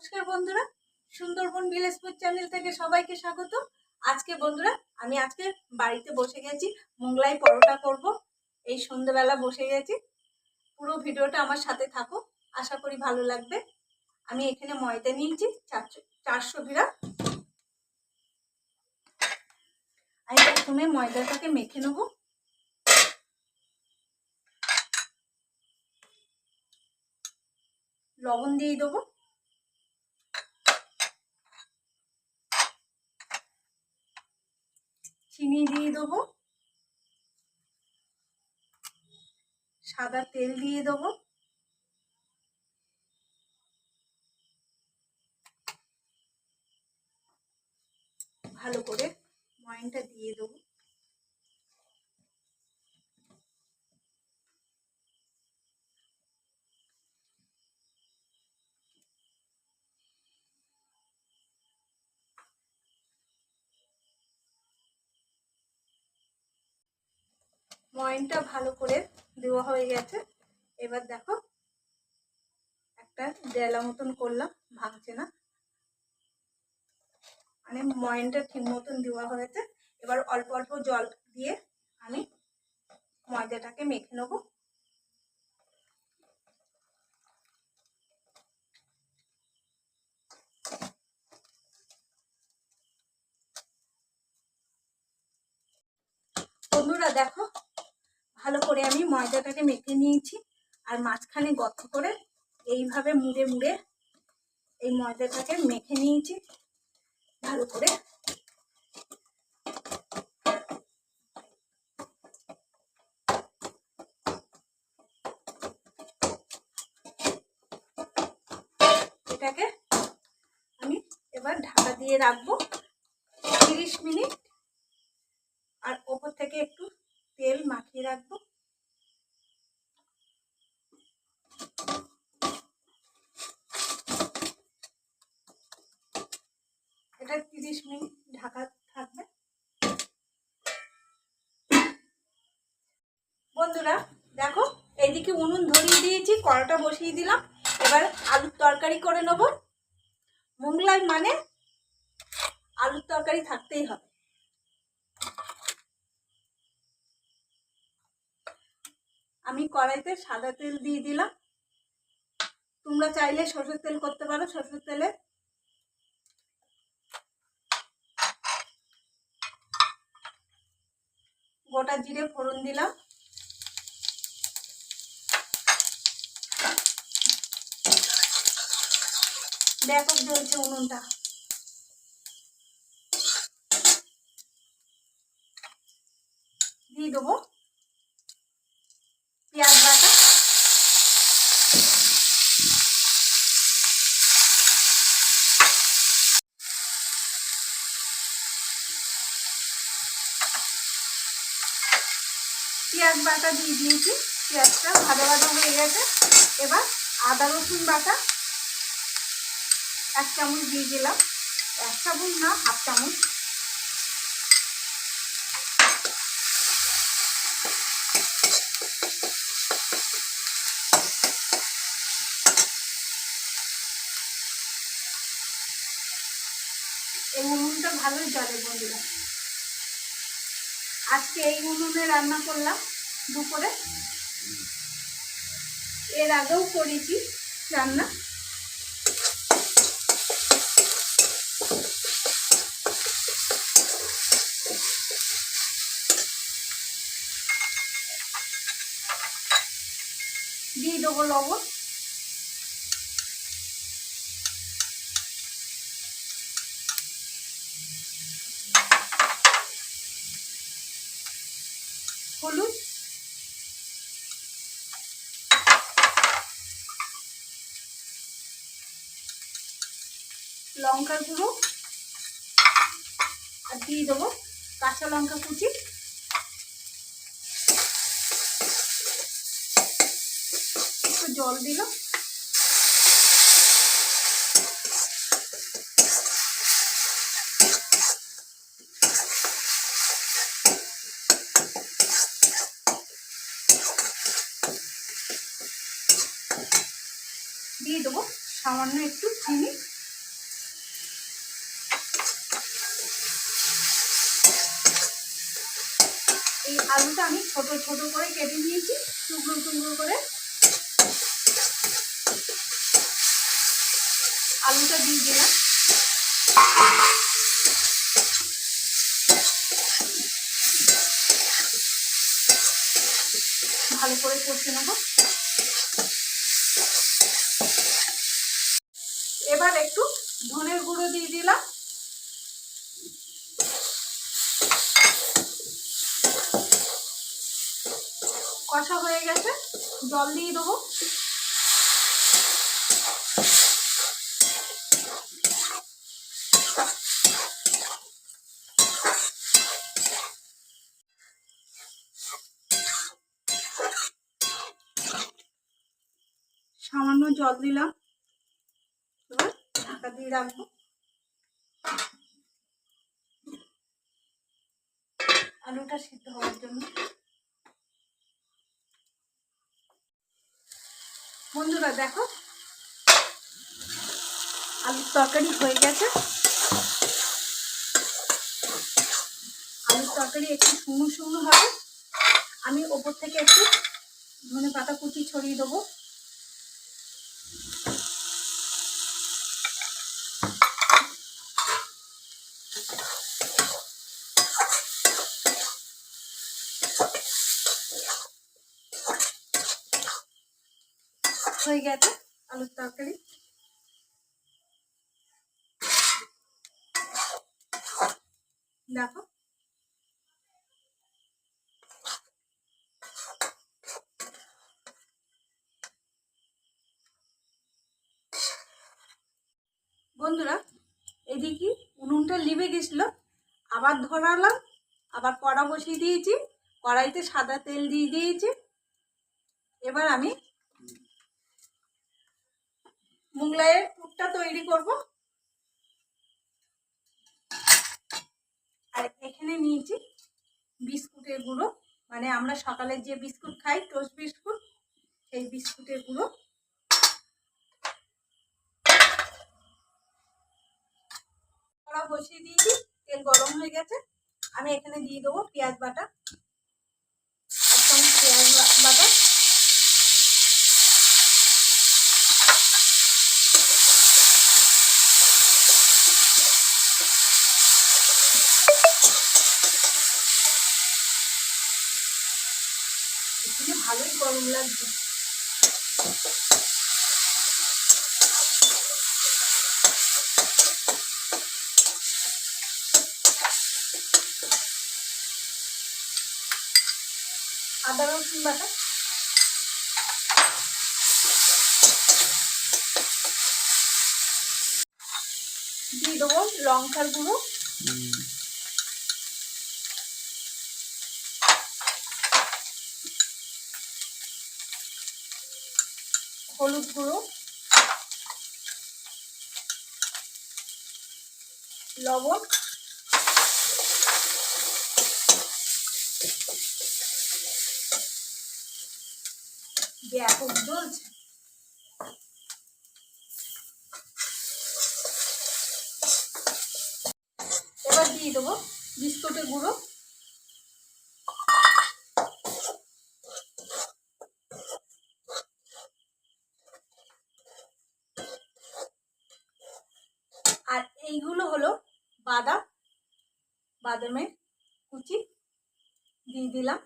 নমস্কার বন্ধুরা, Sundarban village food channel থেকে সবাইকে স্বাগত। আজকে বন্ধুরা, আমি আজকে বাড়িতে বসে গেছি মোগলাই পরোটা করব। এই সন্ধ্যেবেলা বসে গেছি। পুরো ভিডিওটা আমার সাথে থাকো, আশা করি ভালো লাগবে। আমি এখানে ময়দা নিয়েছি, চারশো চারশো গ্রাম। আমি প্রথমে ময়দাটাকে মেখে নেব। লবণ দিয়ে দেবো। চিনি দিয়ে দেবো। সাদা তেল দিয়ে দেবো। ভালো করে ময়নটা দিয়ে দেবো। ময়নটা ভালো করে দেওয়া হয়ে গেছে। এবার দেখো, একটা ডেলা মতন করলাম, ভাঙছে না। মানে ময়নটা ঠিক মতন দেওয়া হয়েছে। এবার অল্প অল্প জল দিয়ে আমি ময়দাটাকে মেখে নেব। বন্ধুরা, দেখো ভালো করে আমি ময়দাটাকে মেখে নিয়েছি আর মাঝখানে গর্ত করে এইভাবে মুড়ে মুড়ে এই ময়দাটাকে মেখে নিয়েছি ভালো করে। এটাকে আমি এবার ঢাকা দিয়ে রাখব তিরিশ মিনিট আর ওপর থেকে একটু তেল মাখিয়ে রাখব এটা তিরিশ মিনিট ঢাকা থাকবে বন্ধুরা দেখো এইদিকে উনুন ধরিয়ে দিয়েছি, কড়াটা বসিয়ে দিলাম। এবার আলুর তরকারি করে নেব। মোগলাই মানে আলুর তরকারি থাকতেই হবে। আমি কড়াইতে সাদা তেল দিয়ে দিলাম। তোমরা চাইলে সরষের তেল করতে পারো, সরষের তেলে। গোটা জিরে ফোড়ন দিলাম। ব্যাপক জ্বলছে উনুনটা। দিয়ে দেবো পেঁয়াজ বাটা। পেঁয়াজ বাটা দিয়ে দিয়েছি, পেঁয়াজটা ভাজা ভাজা হয়ে গেছে। এবার আদা রসুন বাটা এক চামচ দিয়ে দিলাম। এক চামচ না, হাফ চামচ। এই উনুনটা ভালোই জলে বন্ধুরা। আজকে এই উনুনে রান্না করলাম দুপুরে। এর আগেও করেছি রান্না দিয়ে দেবো লবণ হলুদ। লঙ্কার গুঁড়ো। আর দিয়ে দেবো কাঁচা লঙ্কা কুচি। জল দিল দিয়ে দেবো সামান্য একটু চিনি। এই আলুটা আমি ছোট ছোট করে কেটে নিয়েছি, টুকরো টুকরো করে। আলুটা দিয়ে দিলাম। ভালো করে কষে নেব। এবার একটু ধনের গুঁড়ো দিয়ে দিলাম। কষা হয়ে গেছে, জল দিয়ে দেবো সামান্য জল দিলাম। এবার ঢাকা দিয়ে রাখব। আলুটা সিদ্ধ হওয়ার জন্য। বন্ধুরা, দেখো, আলুর তরকারি হয়ে গেছে। আলুর তরকারি একটু শুকনো শুকনো হবে। আমি ওপর থেকে একটু ধনে পাতা কুচি ছড়িয়ে দেবো। হয়ে গেছে আলুর তরকারি। দেখো। বন্ধুরা, এদিকে উনুনটা লিভে গেছিল, আবার ধরালাম, আবার কড়া বসিয়ে দিয়েছি, কড়াইতে সাদা তেল দিয়ে দিয়েছি। এবার আমি মুগলাইয়ের পুরটা তৈরি করব। আর এখানে নিয়েছি বিস্কুটের গুঁড়ো। মানে আমরা সকালে যে বিস্কুট খাই, টোস্ট বিস্কুট, সেই বিস্কুটের গুঁড়ো। বসিয়ে দিয়েছি, তেল গরম হয়ে গেছে। আমি এখানে দিয়ে দেবো পেঁয়াজ বাটা একদম পেঁয়াজ বাটা এখানে ভালোই গরম লাগছে। আদা রসুন বাটা। দিয়ে দেবো লঙ্কার গুঁড়ো। হলুদ গুঁড়ো লবণ ব্যাপক জ্বলছে এবার দিয়ে দেবো বিস্কুটের গুঁড়ো আর এইগুলো হলো বাদাম বাদামের কুচি দিয়ে দিলাম।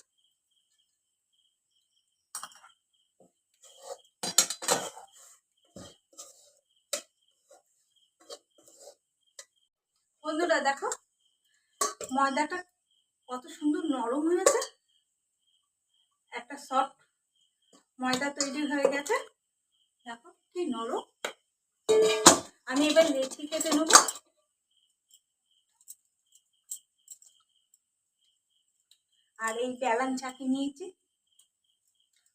বন্ধুরা দেখো, ময়দাটা কত সুন্দর নরম হয়েছে। একটা সফট ময়দা তৈরি হয়ে গেছে। দেখো কি নরম। আমি এবার লেচি কেটে নেব। আর এই প্যালান চাকি নিয়েছি।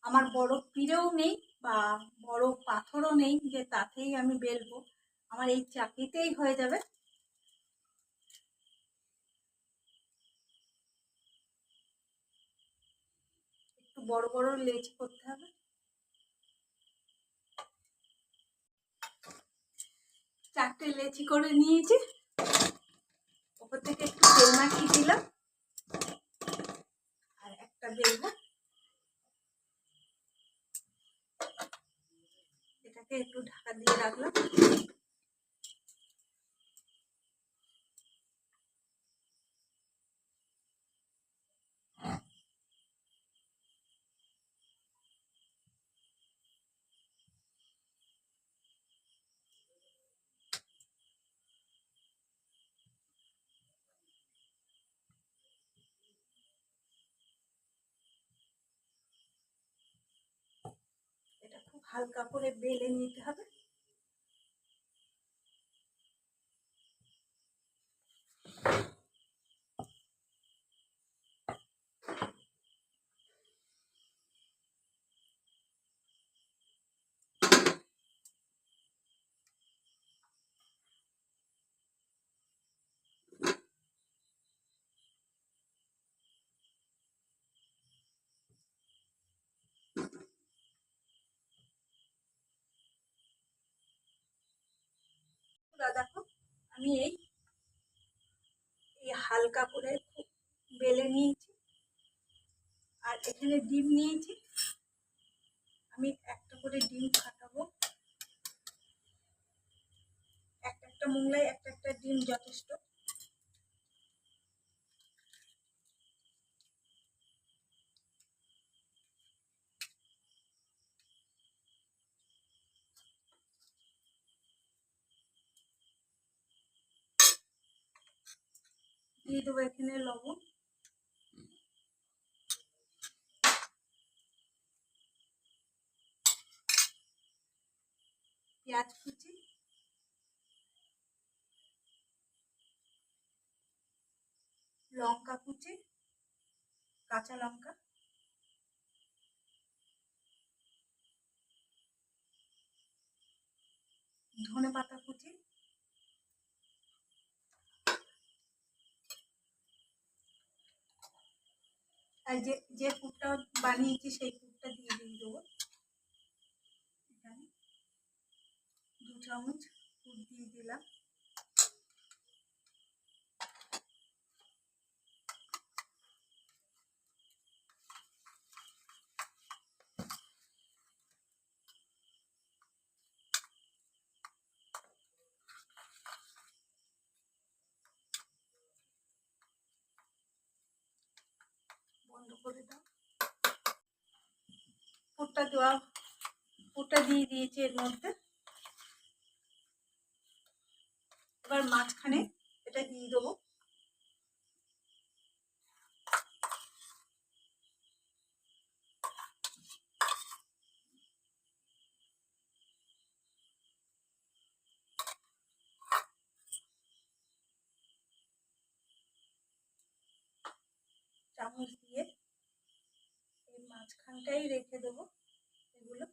আমার বড় পিড়েও নেই বা বড় পাথরও নেই যে তাতেই আমি বেলবো। আমার এই চাকিতেই হয়ে যাবে। একটু বড় বড় লেচি করতে হবে। চারটে লেচি করে নিয়েছি। ওপর থেকে একটু তেল মাখিয়ে দিলাম। একটা বেলবো এটাকে একটু ঢাকা দিয়ে রাখলাম। হালকা করে বেলে নিতে হবে বন্ধুরা দেখো আমি এই হালকা করে বেলে নিয়েছি। আর এখানে ডিম নিয়েছি। আমি একটা করে ডিম ফাটাবো। একটা একটা মোংলায় একটা একটা ডিম যথেষ্ট। দিয়ে দেবো এখানে লবণ। পেঁয়াজ কুচি। লঙ্কা কুচি। কাঁচা লঙ্কা। ধনে পাতা কুচি। আর যে যে কূপটা বানিয়েছি সেই কূপটা দিয়ে দিয়ে দেবো। দু চামচ কূপ দিয়ে দিলাম। করে দাও। পুরটা দেওয়া, পুরটা দিয়ে দিয়েছি এর মধ্যে। এবার মাঝখানে এটা দিয়ে দেবো। চামচ দিয়ে মাঝখানটাই রেখে দেবো এগুলো।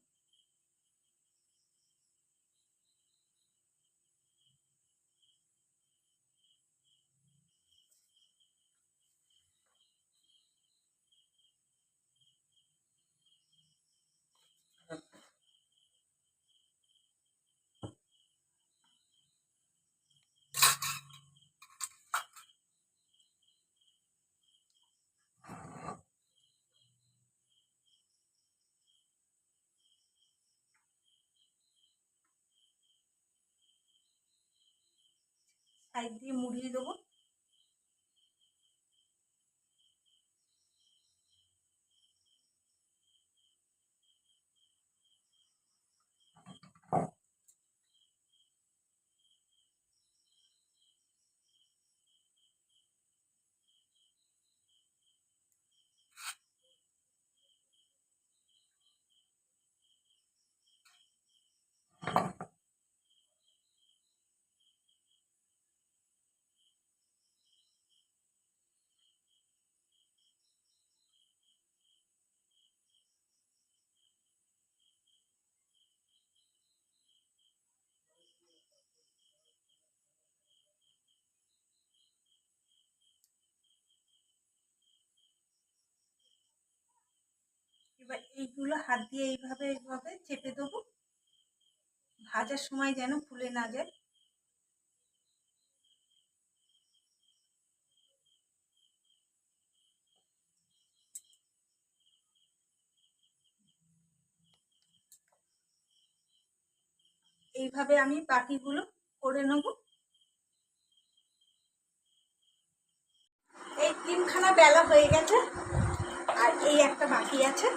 সাইড দিয়ে মুড়িয়ে দেবো। এবার এইগুলো হাত দিয়ে এইভাবে এইভাবে চেপে দেবো। ভাজার সময় যেন ফুলে না যায়। এইভাবে আমি বাকিগুলো করে নেব। এই তিনখানা বেলা হয়ে গেছে, আর এই একটা বাকি আছে।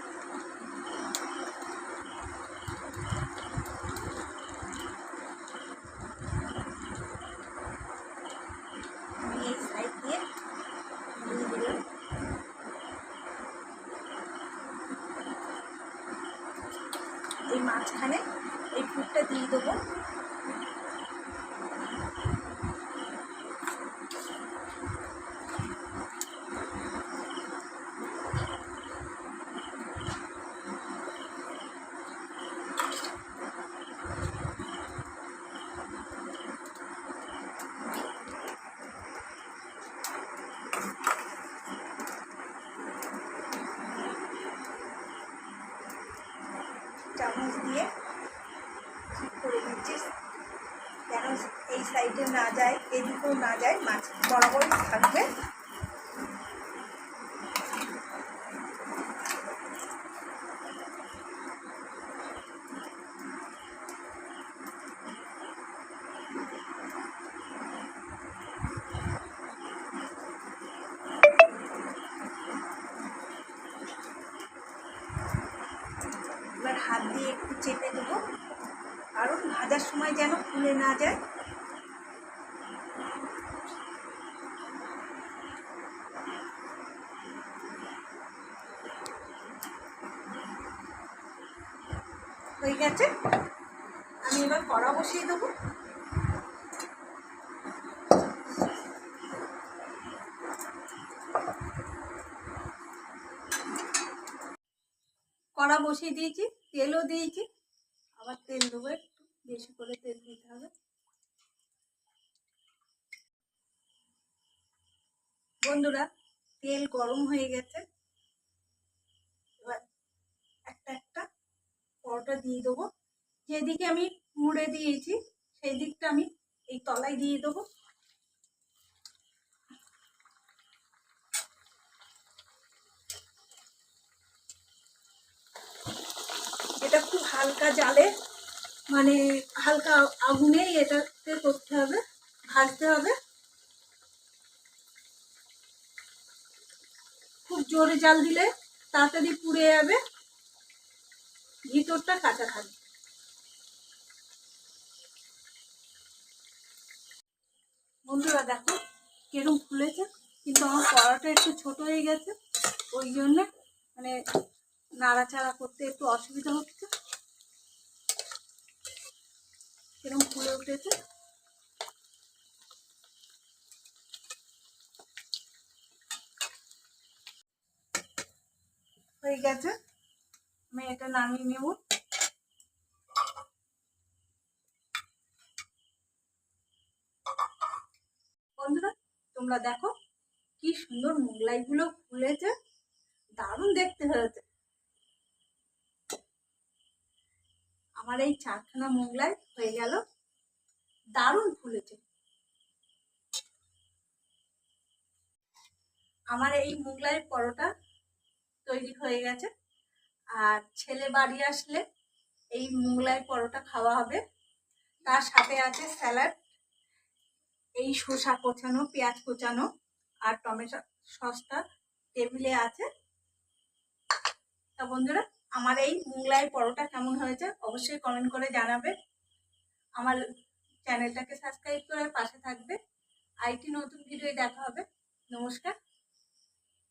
ফুলে না যায়। হয়ে গেছে। আমি এবার কড়া বসিয়ে দেবো। কড়া বসিয়ে দিয়েছি, তেলও দিয়েছি। আবার তেল দেবো বেশি করে তেল দিতে হবে। বন্ধুরা, তেল গরম হয়ে গেছে। একটা একটা পরোটা দিয়ে দেবো। যেদিকে আমি মুড়ে দিয়েছি, সেই দিকটা আমি এই তলায় দিয়ে দেবো। এটা খুব হালকা জালে মানে হালকা আগুনে এটাতে করতে হবে, ভাজতে হবে। খুব জোরে জাল দিলে তাড়াতাড়ি পুড়ে যাবে। ভিতরটা কাঁচা থাকবে। বন্ধুরা দেখো কিরম ফুলেছে, কিন্তু আমার কড়াটা একটু ছোট হয়ে গেছে, ওই জন্যে মানে নাড়াচাড়া করতে একটু অসুবিধা হচ্ছে। কিরম ফুলে উঠেছে? হয়ে গেছে। আমি এটা নামিয়ে নেব। বন্ধুরা, তোমরা দেখো কি সুন্দর মোগলাইগুলো ফুলেছে। দারুণ দেখতে হয়েছে। আমার এই চারখানা মোগলাই হয়ে গেল। দারুণ ফুলেছে আমার এই মোগলাই পরোটা তৈরি হয়ে গেছে। আর ছেলে বাড়ি আসলে এই মোগলাই পরোটা খাওয়া হবে। তার সাথে আছে স্যালাড, এই শসা কোচানো, পেঁয়াজ কোচানো আর টমেটো সসটা টেবিলে আছে। তা বন্ধুরা আমার এই মুংলাই পরোটা কেমন হয়েছে অবশ্যই কমেন্ট করে জানাবে। আমার চ্যানেলটাকে সাবস্ক্রাইব করে পাশে থাকবে। আইটি নতুন ভিডিও দেখা হবে। নমস্কার।